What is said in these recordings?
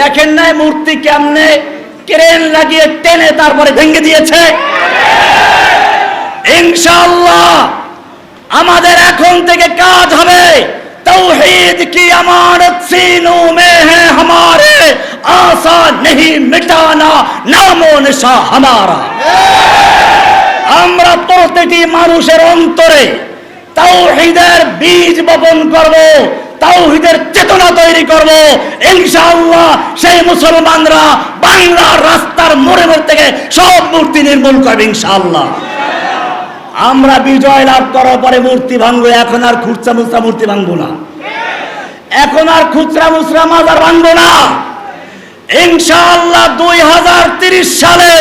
দেখেন নাই মূর্তি কেমনে? ক্রেন লাগিয়ে টেনে তারপরে ভেঙে দিয়েছে। ইনশাল্লাহ আমাদের এখন থেকে কাজ হবে। তৌহিদ কি আমানত সিনু মে হ্যাঁ হামারে। আশা নেই মিটানা, নামো নিশা হামারা। আমরা প্রতিটি মানুষের অন্তরে তাওহিদের বীজ বপন করব। তাওহীদের চেতনা তৈরি করব। ইনশাআল্লাহ সেই মুসলমানরা বাংলার রাস্তার মোড়ে মোড় থেকে সব মূর্তি নির্মূল করবে ইনশাআল্লাহ। আমরা বিজয় লাভ করার পরে মূর্তি ভাঙবো, এখন আর খুচরা মুচরা মূর্তি ভাঙবো না। এখন আর খুচরা মুচরা মাজার ভাঙবো না। ইনশাআল্লাহ দুই হাজার তিরিশ সালে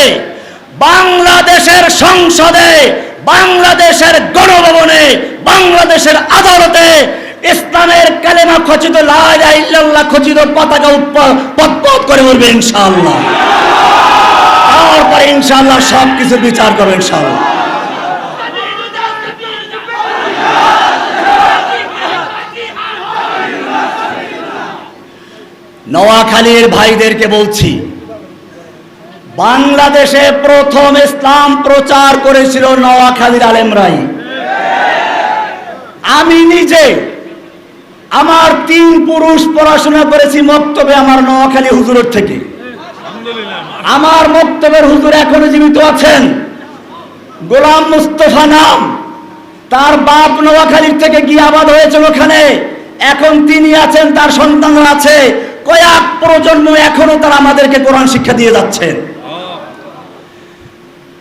বাংলাদেশের সংসদে, বাংলাদেশের গণভবনে, বাংলাদেশের আদালতে ইসলামের কালেমা খচিত, লা ইলাহা ইল্লাল্লাহ খচিত পতাকা উৎপত করে উঠবে ইনশাআল্লাহ। তারপরে ইনশাআল্লাহ সব কিছু বিচার করবে ইনশাআল্লাহ। নোয়াখালীর ভাইদেরকে বলছি, বাংলাদেশে প্রথম ইসলাম প্রচার করেছিল নোয়াখালীর আলেমরাই। আমি নিজে আমার তিন পুরুষ পড়াশোনা করেছি মক্তবে আমার নোয়াখালী হুজুরের থেকে। আমার মক্তবের হুজুর এখনও জীবিত আছেন। গোলাম মুস্তফা নাম। তার বাপ নোয়াখালীর থেকে গিয়ে আবাদ হয়েছে ওখানে। এখন তিনি আছেন, তার সন্তানরা আছে। কয়েক প্রজন্ম এখনও তারা আমাদেরকে কোরআন শিক্ষা দিয়ে যাচ্ছেন।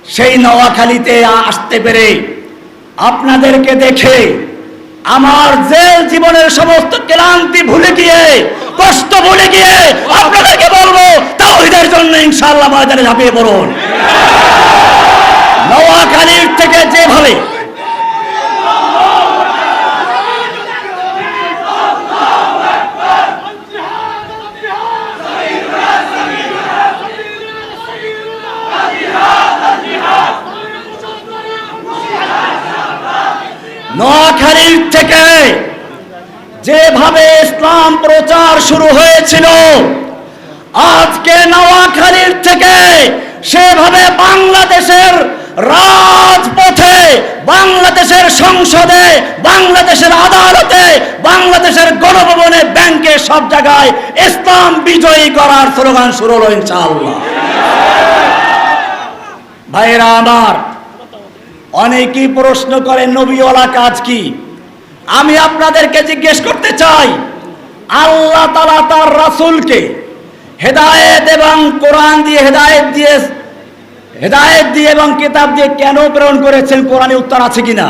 সেই নোয়াখালীতে আসতে পেরে আপনাদেরকে দেখে আমার জেল জীবনের সমস্ত ক্লান্তি ভুলে গিয়ে, কষ্ট ভুলে গিয়ে আপনাদেরকে বলব, তাওহীদের জন্য ইনশাআল্লাহ ময়দানে ঝাঁপিয়ে পড়ুন। নওয়াখালীর থেকে যেভাবে থেকে যেভাবে ইসলাম প্রচার শুরু হয়েছিল, আজকে নওয়াখালীর থেকে সেভাবে বাংলাদেশের রাজপথে, বাংলাদেশের সংসদে, বাংলাদেশের আদালতে, বাংলাদেশের গণভবনে, ব্যাংকে সব জায়গায় ইসলাম বিজয়ী করার স্লোগান শুরু হলো ইনশাআল্লাহ। ভাইরা আমার, অনেকেই প্রশ্ন করেন, নবীওয়ালা কাজ কি? আমি আপনাদেরকে জিজ্ঞেস করতে চাই, আল্লাহ তালা তার রাসুলকে হেদায়েত এবং কোরআন দিয়ে হেদায়েত দিয়ে হেদায়েত দিয়ে এবং কিতাব দিয়ে কেন প্রেরণ করেছেন? কোরআনে উত্তর আছে কিনা?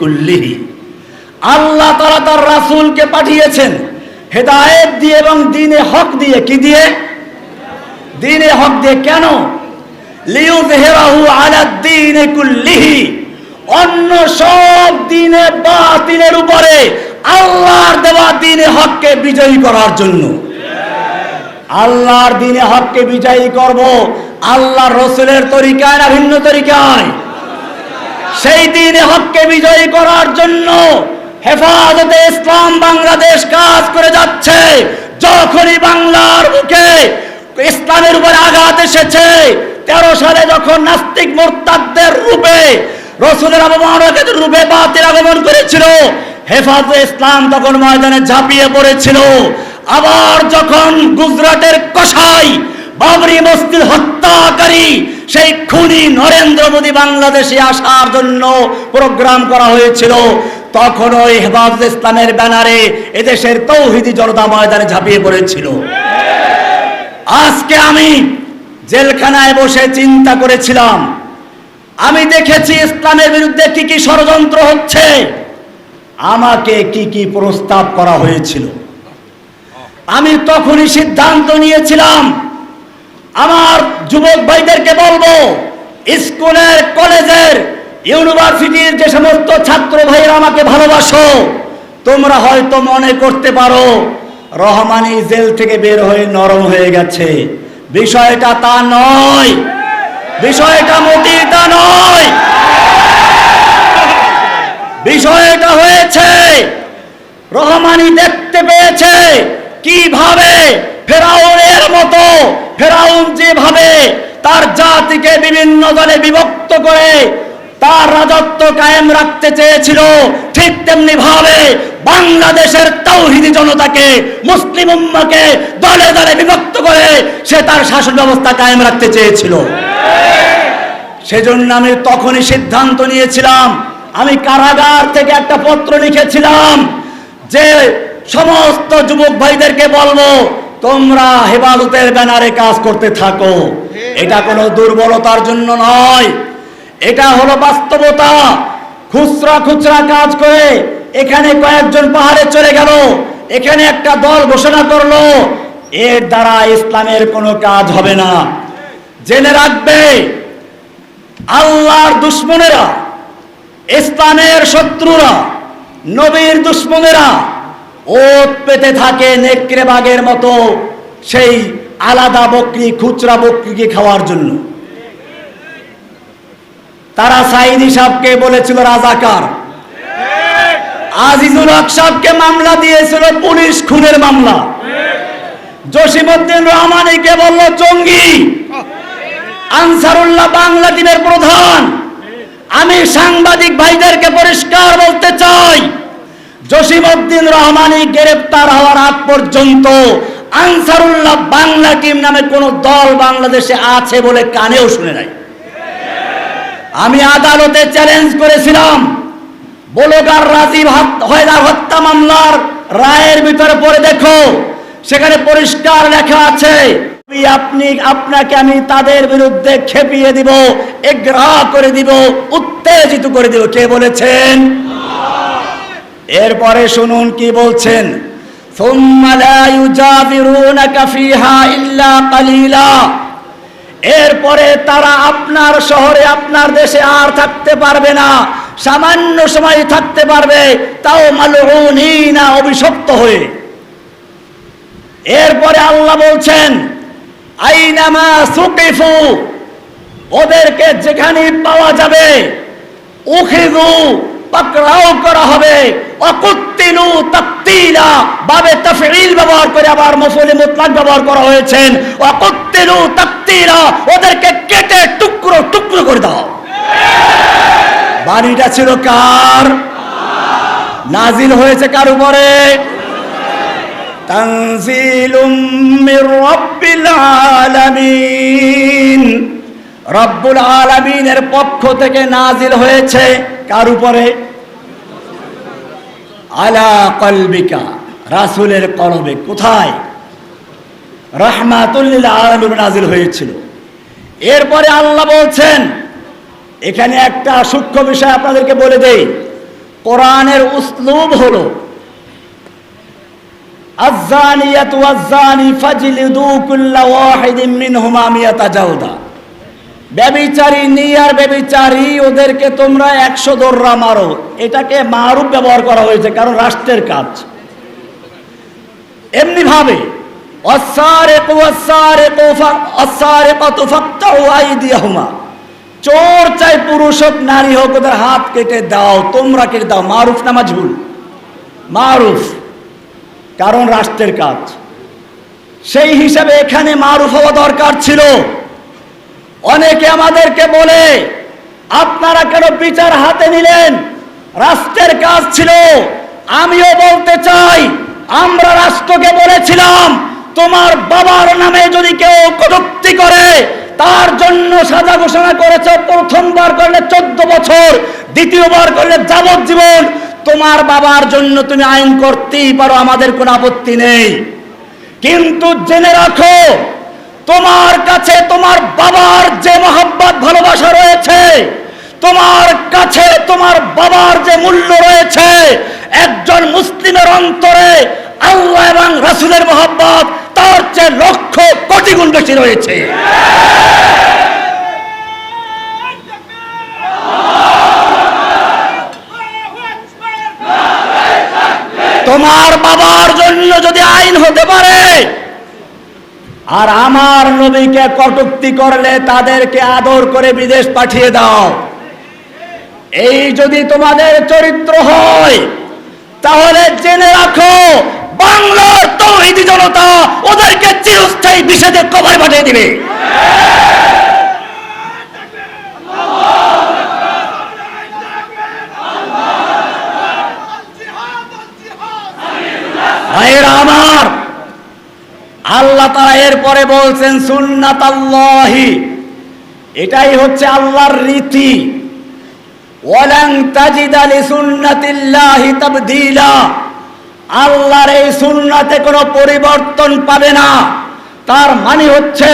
কুল্লিহি। আল্লাহ তাআলা তার রাসূলকে পাঠিয়েছেন হেদায়েত দিয়ে এবং দিনে হক দিয়ে। কি দিয়ে? দিনে হক দিয়ে কেন? অন্য সব দিনে বাতিলের উপরে আল্লাহর দেওয়া দিনে হককে বিজয়ী করার জন্য। আল্লাহর দিনে হককে বিজয়ী করব আল্লাহর রসুলের তরিকায় না ভিন্ন তরিকায়? সেই দিনে হককে বিজয়ী করার জন্য হেফাজতে ইসলাম বাংলাদেশ কাজ করে যাচ্ছে। যখনই বাংলার বুকে ইসলামের উপরে আঘাত এসেছে। তেরো সালে যখন নাস্তিক মোরতাদদের রূপে রসুলের অবমানকের রূপে বাতিল আগমন করেছিল, হেফাজতে ইসলাম তখন ময়দানে ঝাঁপিয়ে পড়েছিল। আবার যখন গুজরাটের কসাই বাবরি মসজিদ হত্যাকারী সেই খুনি নরেন্দ্র মোদী বাংলাদেশে আসার জন্য প্রোগ্রাম করা হয়েছিল, তখন ওই হেফাজত ইসলামের ব্যানারে এদেশের তৌহিদি জনতা ময়দানে ঝাঁপিয়ে পড়েছিল। আজকে আমি জেলখানায় বসে চিন্তা করেছিলাম। আমি দেখেছি ইসলামের বিরুদ্ধে কি কি ষড়যন্ত্র হচ্ছে। আমাকে কি কি প্রস্তাব করা হয়েছিল। আমি তখনই সিদ্ধান্ত নিয়েছিলাম, আমার যুবক ভাইদেরকে বলব, স্কুলের, কলেজের, ইউনিভার্সিটির যে সমস্ত ছাত্র ভাইয়েরা আমাকে ভালোবাসো, তোমরা হয়তো মনে করতে পারো রহমানি জেল থেকে বের হয়ে নরম হয়ে গেছে। বিষয়টা তা নয়। বিষয়টা মোটেই তা নয়। বিষয়টা হয়েছে রহমানি দেখতে পেয়েছে কীভাবে ফেরাউনের মতো, ফেরাউন যেভাবে তার জাতিকে বিভিন্ন দলে বিভক্ত করে তার রাজত্ব কায়েম রাখতে চেয়েছিল। ঠিক তেমনি ভাবে বাংলাদেশের তৌহিদি জনতাকে, মুসলিম উম্মাকে দলে দলে বিভক্ত করে সে তার শাসন ব্যবস্থা কায়েম রাখতে চেয়েছিল। সেজন্য আমি তখনই সিদ্ধান্ত নিয়েছিলাম, আমি কারাগার থেকে একটা পত্র লিখেছিলাম যে সমস্ত যুবক ভাইদেরকে বলব, তোমরা হেফাজতের ব্যানারে কাজ করতে থাকো। এটা কোনো দুর্বলতার জন্য নয় এটা হলো বাস্তবতা। খুচরা খুচরা কাজ করে এখানে কয়েকজন পাহাড়ে চলে গেল। এখানে একটা দল ঘোষণা করল, এর দ্বারা ইসলামের কোনো কাজ হবে না। জেনে রাখবে, আল্লাহর দুশ্মনেরা, ইসলামের শত্রুরা, নবীর দুশ্মনেরা ওত পেতে থাকে নেকড়ে বাগের মতো সেই আলাদা বকরি, খুচরা বকরিকে খাওয়ার জন্য। তারা সাইদি সাহকে বলেছিল, রাজাকার। আজিজুল হক সাহকে মামলা দিয়েছিল, পুলিশ খুনের মামলা। জসিমউদ্দিন রহমানিকে বলল, জঙ্গি। আনসারুল্লাহ বাংলা টিমের প্রধান। আমি সাংবাদিক ভাইদেরকে পরিষ্কার বলতে চাই, জসিমউদ্দিন রহমানি গ্রেপ্তার হওয়ার আগ পর্যন্ত আনসারুল্লাহ বাংলা টিম নামে কোন দল বাংলাদেশে আছে বলে কানেও শুনে নাই। আমি আদালতে চ্যালেঞ্জ করেছিলাম বলগার রাজীব হাত- হয়দার হত্যা মামলার রায়ের ভিতরে পড়ে দেখো সেখানে পরিষ্কার লেখা আছে আমি আপনি আপনাকে আমি তাদের বিরুদ্ধে খেপিয়ে দিব এগ্রাহ করে দিব উত্তেজিত করে দিব কে বলেছেন এরপরে শুনুন কি বলছেন ثم لا يجاورونك فيها إلا قليلا এরপরে তারা আপনার শহরে, আপনার দেশে আর থাকতে পারবে না। সামান্য সময় থাকতে পারবে, তাও মালুনা অভিশপ্ত হয়ে। এরপরে আল্লাহ বলছেন, আইনামা সুকিফু, ওদেরকে যেখানে পাওয়া যাবে উখিদু পাকড়াও করা হবে। অকুত্তিলু তাকতিলা, বাবে তাফঈল ব্যবহার করে আবার মফউল মুতলাক ব্যবহার করা হয়েছেন। অকুত্তিলু তাকতিলা, ওদেরকে কেটে টুকরো টুকরো করে দাও। বাড়িটা ছিল কার? নাজিল হয়েছে কার উপরে? তানজিলুম মির রাব্বিল আলামিন। রব্বুল আলমিনের পক্ষ থেকে নাজিল হয়েছে কার উপরে? আলা কলবিকা, রাসুলের কলবে। কোথায়? রহমাতুল্লিল আলমিন নাজিল হয়েছিল। এরপরে আল্লাহ বলছেন, এখানে একটা সূক্ষ্ম বিষয় আপনাদেরকে বলে দেই। কোরআনের উসলুব হল আজানিয়াত ওয়াজানি ফাজিলিদু কুল্লা ওয়াহিদিন মিনহুমা মিয়াতা জালদা ব্যবিচারী নিয়ার ব্যবিচারী, ওদেরকে তোমরা একশো দোররা মারো। এটাকে মারুপ ব্যবহার করা হয়েছে, কারণ রাষ্ট্রের কাজ। এমনি ভাবে চোর চাই পুরুষ হোক, নারী হোক, ওদের হাত কেটে দাও, তোমরা কেটে দাও। মারুফ না মাজহুল? মারুফ। কারণ রাষ্ট্রের কাজ। সেই হিসাবে এখানে মারুফ হওয়া দরকার ছিল। অনেকে আমাদেরকে বলে, আপনারা কেন বিচার হাতে নিলেন? রাষ্ট্রের কাজ ছিল। আমিও বলতে চাই, আমরা রাষ্ট্রকে বলেছিলাম, তোমার বাবার নামে যদি কেউ কটুক্তি করে, তার জন্য সাজা ঘোষণা করেছে, প্রথমবার করলে চোদ্দ বছর, দ্বিতীয়বার করলে যাবজ্জীবন। তোমার বাবার জন্য তুমি আইন করতেই পারো, আমাদের কোনো আপত্তি নেই। কিন্তু জেনে রাখো তোমার কাছে তোমার বাবার যে মহাব্বত, ভালোবাসা রয়েছে, তোমার কাছে তোমার বাবার যে মূল্য রয়েছে, একজন মুসলিমের অন্তরে আল্লাহ এবং রাসুলের মহাব্বত, তার চেয়ে লক্ষ কোটি গুণ বেশি রয়েছে। তোমার বাবার জন্য যদি আইন হতে পারে আর আমার নবীকে কটুক্তি করলে তাদেরকে আদর করে বিদেশ পাঠিয়ে দাও। এই যদি তোমাদের চরিত্র হয়, তাহলে জেনে রাখো, বাংলার তৌহিদি জনতা ওদেরকে চিরস্থায়ী বিষেদের কবর পাঠিয়ে দিবে। আল্লাহ তারা এরপরে বলছেন সুন্নাত আল্লাহি এটাই হচ্ছে আল্লাহর রীতি। ওয়ালাং তাজিদা লিসুন্নাতিল্লাহি তাবদীলা। আল্লাহর এই সুন্নাতে কোনো পরিবর্তন পাবে না। তার মানে হচ্ছে,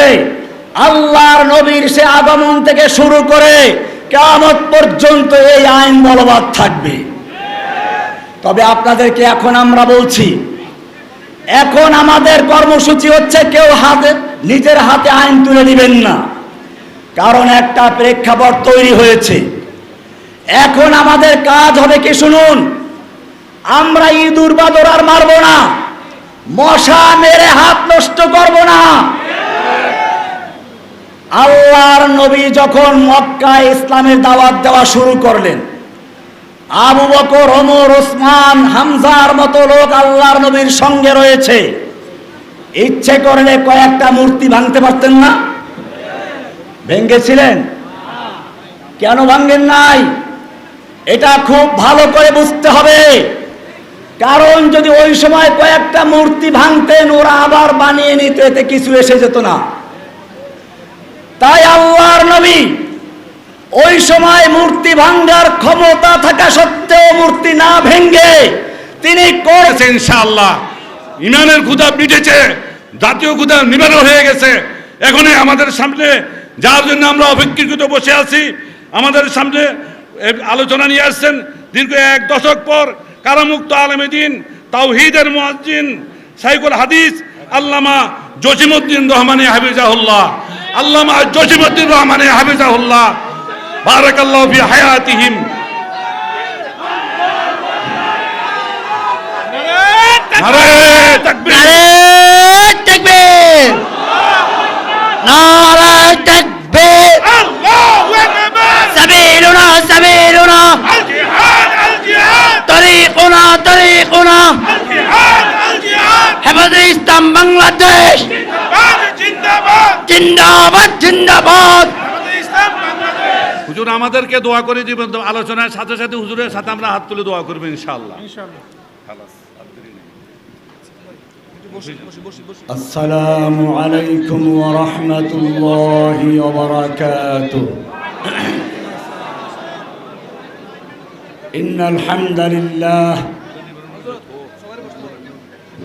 আল্লাহর নবীর সে আগমন থেকে শুরু করে কিয়ামত পর্যন্ত এই আইন বলবৎ থাকবে। তবে আপনাদেরকে এখন আমরা বলছি এখন আমাদের কর্মসূচি হচ্ছে কেউ হাতে, নিজের হাতে আইন তুলে নেবেন না। কারণ একটা প্রেক্ষাপট তৈরি হয়েছে। এখন আমাদের কাজ হবে কি শুনুন, আমরা ইঁদুর বাদর আর মারব না, মশা মেরে হাত নষ্ট করব না। আল্লাহর নবী যখন মক্কায় ইসলামের দাওয়াত দেওয়া শুরু করলেন আবু বকর, ওমর, ওসমান, হামজার মতো লোক আল্লাহর নবীর সঙ্গে রয়েছে। ইচ্ছে করলে কয়েকটা মূর্তি ভাঙতে পারতেন না? ভেঙ্গেছিলেন কেন ভাঙ্গেন নাই? এটা খুব ভালো করে বুঝতে হবে। কারণ যদি ওই সময় কয়েকটা মূর্তি ভাঙতেন, ওরা আবার বানিয়ে নিতে এতে কিছু এসে যেত না। তাই আল্লাহর নবী ওই সময় মূর্তি ভাঙ্গার ক্ষমতা থাকা সত্ত্বেও মূর্তি না ভেঙ্গে তিনি করেছেন ইনশাআল্লাহ। ইমানের ক্ষুদা মিটেছে, জাতীয় ক্ষুদা নিবারণ হয়ে গেছে। এখনই আমাদের সামনে, যার জন্য আমরা অপেক্ষিত বসে আছি, আমাদের সামনে আলোচনা নিয়ে আসছেন দীর্ঘ এক দশক পর কারামুক্ত আলমে দিন তাওহিদের মুয়াজ্জিন সাইকুল হাদিস, আল্লামা জসিমউদ্দিন রহমানী হাফিজাহুল্লাহ। আল্লামা জসিমউদ্দিন রহমানে হাফিজাহুল্লাহ। বারাকাল্লাহু ফি হায়াতিহিম। নারে তাকবীর। নারায় তাকবীর। নারায় তাকবীর। আল্লাহু আকবার। সাবিলুনা সাবিলুনা আল জিহাদ আল জিহাদ। তরিকুনা তরিকুনা। আল জিহাদ আল জিহাদ। হেফাজে ইসলাম বাংলাদেশ। জিন্দাবাদ জিন্দাবাদ। জিন্দাবাদ জিন্দাবাদ। হুজুর, আমাদেরকে দোয়া করে দিবেন আলোচনার সাথে সাথে হুজুরের সাথে আমরা হাত তুলে দোয়া করবেন ইনশাল্লাহ আসসালামু আলাইকুম ওয়া রাহমাতুল্লাহি ওয়া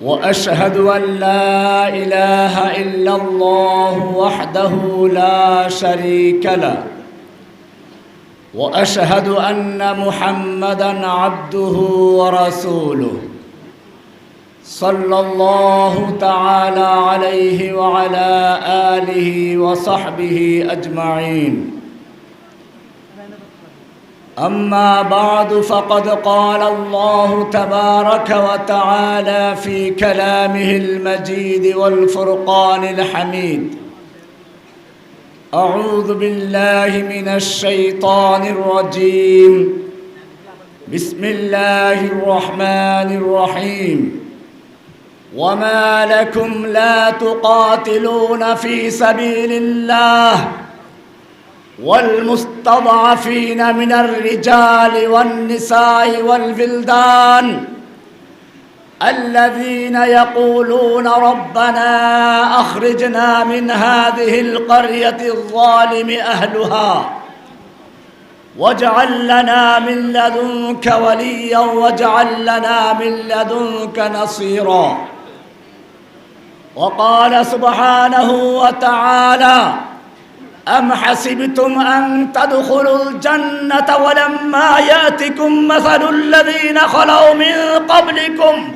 وأشهد أن لا إله إلا الله وحده لا شريك له. وأشهد أن محمدا عبده ورسوله. صلى الله تعالى عليه وعلى آله وصحبه أجمعين. أما بعد فقد قال الله تبارك وتعالى في كلامه المجيد والفرقان الحميد. أعوذ بالله من الشيطان الرجيم. بسم الله الرحمن الرحيم. وما لكم لا تقاتلون في سبيل الله. والمستضعفين من الرجال والنساء والبلدان الذين يقولون ربنا أخرجنا من هذه القرية الظالم أهلها واجعل لنا من لدنك وليا واجعل لنا من لدنك نصيرا وقال سبحانه وتعالى أم حسبتم أن تدخلوا الجنة ولما يأتكم مثل الذين خلوا من قبلكم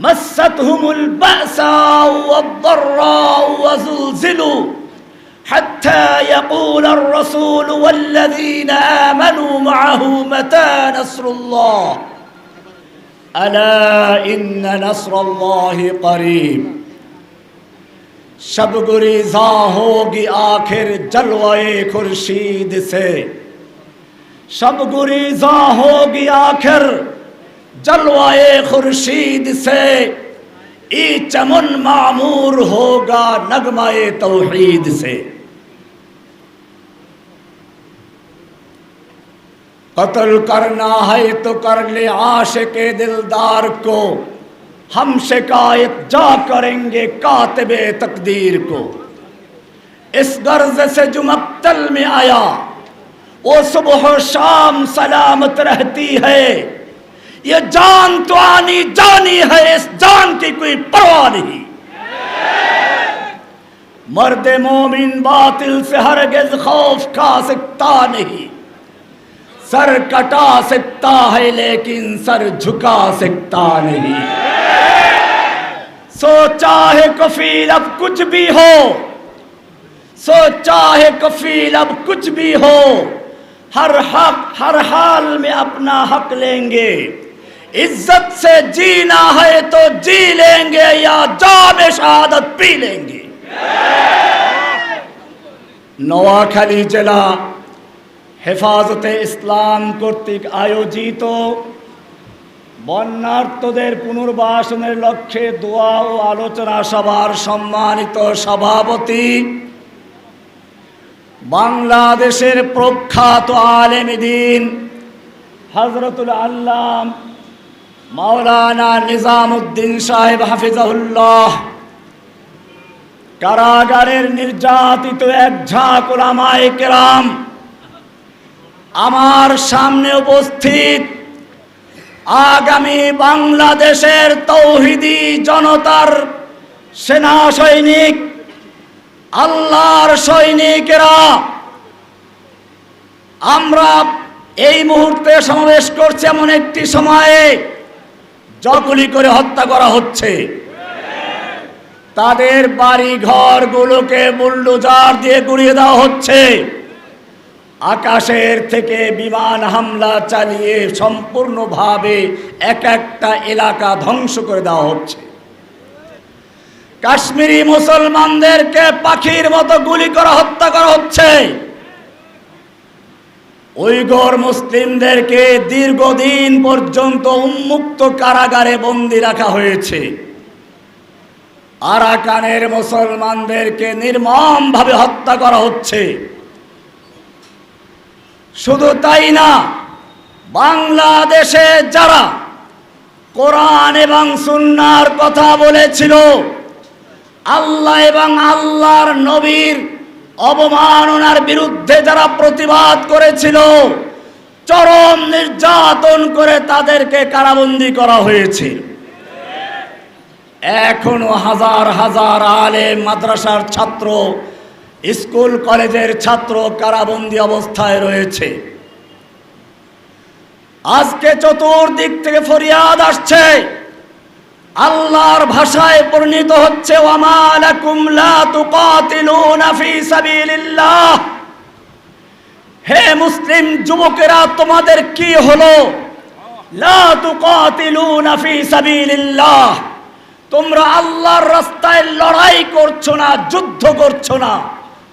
مستهم البأساء والضراء وزلزلوا حتى يقول الرسول والذين آمنوا معه متى نصر الله؟ ألا إن نصر الله قريب. شب گریزاں ہوگی آخر جلوے خورشید سے۔ شب گریزاں ہوگی آخر جلوائے خورشید سے۔ ای چمن معمور ہوگا نغمہ توحید سے۔ قتل کرنا ہے تو کر لے عاشق دلدار کو۔ ہم شکایت جا کریں گے کاتب تقدیر کو۔ اس غرض سے جو مقتل میں آیا، وہ صبح و شام سلامت رہتی ہے۔ یہ جان تو آنی جانی ہے، اس جان کی کوئی پرواہ نہیں۔ مرد مومن باطل سے ہرگز خوف کھا سکتا نہیں۔ سر کٹا سکتا ہے لیکن سر جھکا سکتا نہیں۔ سوچا ہے کفیل اب کچھ بھی ہو۔ سوچا ہے کفیل اب کچھ بھی ہو۔ ہر حق، ہر حال میں اپنا حق لیں گے۔ عزت سے جینا ہے تو جی لیں گے یا جام شہادت پی لیں گے۔ نواخلی جلا হেফাজতে ইসলাম কর্তৃক আয়োজিত বন্যার্থদের পুনর্বাসনের লক্ষ্যে দোয়া ও আলোচনা সভার সম্মানিত সভাপতি, বাংলাদেশের প্রখ্যাত আলেম দিন হজরতুল আল্লাম মাওলানা নিজামুদ্দিন সাহেব হাফিজাহুল্লাহ। কারাগারের নির্যাতিত এক ঝাঁক ওলামায়ে কেরাম আমার সামনে উপস্থিত আগামী বাংলাদেশের তৌহিদি জনতার সেনা সৈনিক, আল্লাহর সৈনিকেরা, আমরা এই মুহূর্তে সমাবেশ করছি এমন একটি সময়ে জগুলি করে হত্যা করা হচ্ছে। তাদের বাড়ি ঘরগুলোকে বুলডোজার দিয়ে গুড়িয়ে দেওয়া হচ্ছে। আকাশের থেকে বিমান হামলা চালিয়ে সম্পূর্ণভাবে এক একটা এলাকা ধ্বংস করে দেওয়া হচ্ছে। কাশ্মীরি মুসলমানদেরকে পাখির মতো গুলি করা হত্যা করা হচ্ছে। উইগর মুসলিমদেরকে দীর্ঘদিন পর্যন্ত উন্মুক্ত কারাগারে বন্দি রাখা হয়েছে। আরাকানের মুসলমানদেরকে নির্মমভাবে হত্যা করা হচ্ছে। শুধু তাই না, বাংলাদেশে যারা কোরআন এবং সুন্নার কথা বলেছিল, আল্লাহ এবং আল্লাহর নবীর অবমাননার বিরুদ্ধে যারা প্রতিবাদ করেছিল, চরম নির্যাতন করে তাদেরকে কারাবন্দি করা হয়েছে। এখনও হাজার হাজার আলেম, মাদ্রাসার ছাত্র স্কুল কলেজের ছাত্র কারাবন্দী অবস্থায় রয়েছে। আজকে চতুর্দিক থেকে ফরিয়াদ আসছে। আল্লাহর ভাষায় পরিণত হচ্ছে হে মুসলিম যুবকেরা, তোমাদের কি হলো? তোমরা আল্লাহর রাস্তায় লড়াই করছ না, যুদ্ধ করছ না।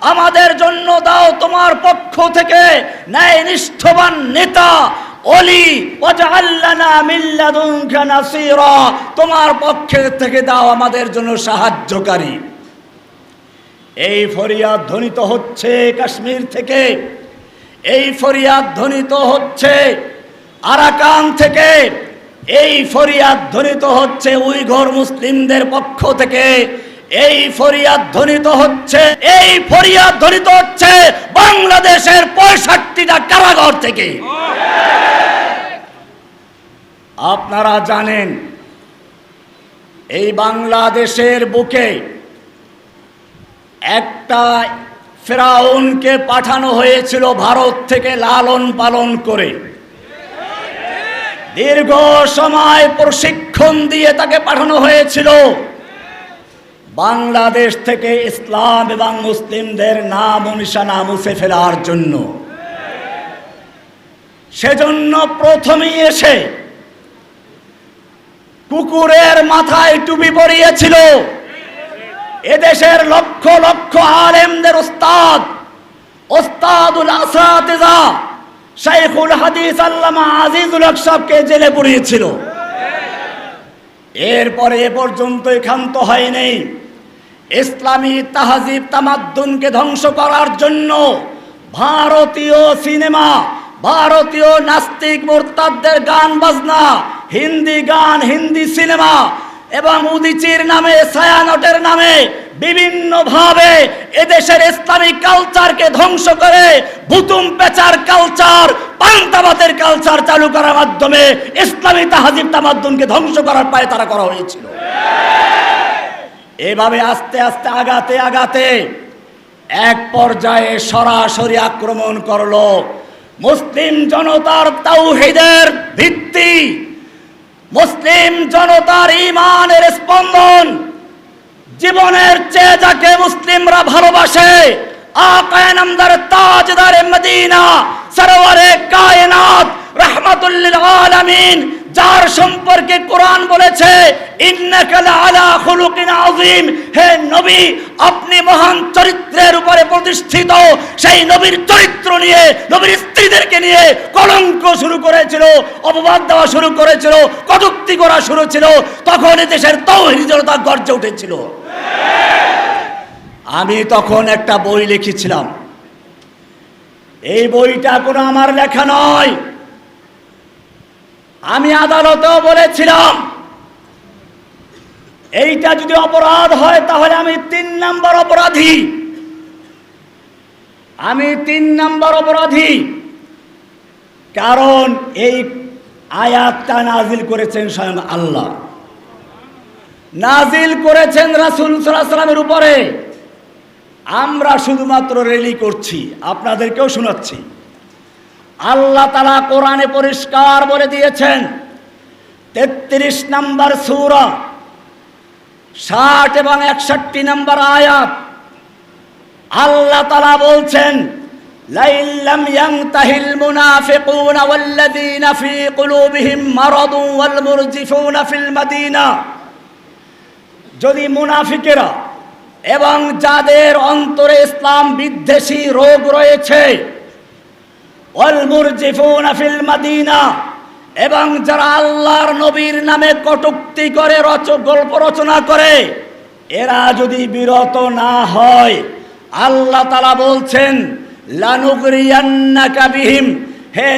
আমাদের জন্য দাও তোমার পক্ষ থেকে ন্যায় নিষ্ঠবান নেতা অলি তোমার পক্ষ থেকে দাও আমাদের জন্য সাহায্যকারী। এই ফরিয়াদ ধ্বনিত হচ্ছে কাশ্মীর থেকে। এই ফরিয়াদ ধ্বনিত হচ্ছে আরাকান থেকে। এই ফরিয়াদ ধ্বনিত হচ্ছে উইঘর মুসলিমদের পক্ষ থেকে। এই ফরিয়াদ ধ্বনিত হচ্ছে, এই ফরিয়াদ ধ্বনিত হচ্ছে বাংলাদেশের পঁয়ষট্টিটা কারাগার থেকে। আপনারা জানেন, এই বাংলাদেশের বুকে একটা ফেরাউনকে পাঠানো হয়েছিল ভারত থেকে লালন পালন করে। দীর্ঘ সময় প্রশিক্ষণ দিয়ে তাকে পাঠানো হয়েছিল। বাংলাদেশ থেকে ইসলাম এবং মুসলিমদের নাম নিশানা মুছে ফেলার জন্য। সেজন্য প্রথমেই এসে কুকুরের মাথায় টুপি পরিয়েছিল। এদেশের লক্ষ লক্ষ আলেমদের ওস্তাদ, ওস্তাদুল আসাতিজা শাইখুল হাদিস আল্লামা আজিজুল হক সাহেবকে জেলে পুড়িয়েছিল। এরপরে এ পর্যন্ত ক্ষান্ত হয়নি। ইসলামী তাহাজিব তামাদ্দুনকে ধ্বংস করার জন্য ভারতীয় সিনেমা, ভারতীয় নাস্তিক মোরতাদদের গান বাজনা, হিন্দি গান, হিন্দি সিনেমা এবং উদিচির নামে, ছায়ানটের নামে বিভিন্ন ভাবে এদেশের ইসলামিক কালচারকে ধ্বংস করে ভুতুম পেচার কালচার পান্তাবাদের কালচার চালু করার মাধ্যমে ইসলামী তাহাজিব তামাদ্দুনকে ধ্বংস করার পায়ে তারা করা হয়েছিল। এভাবে আস্তে আস্তে, আগাতে আগাতে এক পর্যায়ে সরাসরি আক্রমণ করল মুসলিম জনতার তাওহিদের ভিত্তি, মুসলিম জনতার ইমানের স্পন্দন। জীবনের চেয়ে যাকে মুসলিমরা ভালোবাসে আকায় নামদার তাজদার মদিনা, সরোয়ারে কায়নাত, রহমাতুল্লিল আলামিন, যার সম্পর্কে কোরআন বলেছে আযীম। হে নবী, আপনি মহান চরিত্রের উপরে প্রতিষ্ঠিত। সেই নবীর চরিত্র নিয়ে, নবীর স্ত্রীদেরকে নিয়ে কলঙ্ক শুরু করেছিল, অপবাদ দেওয়া শুরু করেছিল, কটুক্তি করা শুরু ছিল। তখন দেশের তৌহিদ জনতা গর্জে উঠেছিল। আমি তখন একটা বই লিখেছিলাম। এই বইটা কোনো আমার লেখা নয়। আমি আদালতেও বলেছিলাম, এইটা যদি অপরাধ হয় তাহলে আমি তিন নম্বর অপরাধী। আমি তিন নম্বর অপরাধী। কারণ এই আয়াতটা নাজিল করেছেন স্বয়ং আল্লাহ। নাজিল করেছেন রাসুল সাল্লামের উপরে। আমরা শুধুমাত্র রেলি করছি, আপনাদেরকেও শোনাচ্ছি। আল্লাহ তালা কোরআনে পরিষ্কার বলে দিয়েছেন, তেত্রিশ নম্বর সুরা, ষাট এবং একষট্টি নম্বর আয়াত। আল্লাহ তালা বলছেন লাইল্লাম ইয়াংতাহিল মুনাফিকুন ওয়াল্লাযীনা ফী কুলুবিহিম মারাদুন ওয়াল মুরজিফুনা ফিল মাদিনা। যদি মুনাফিকেরা এবং যাদের অন্তরে ইসলাম বিদ্বেষী রোগ রয়েছে এবং যারা আল্লাহর নবীর নামে কটুক্তি করে, রচ, গল্প রচনা করে, এরা যদি বিরত না হয়, আল্লাহ তালা বলছেন, লানুগরিয়ান্নাকা বিহিম, হে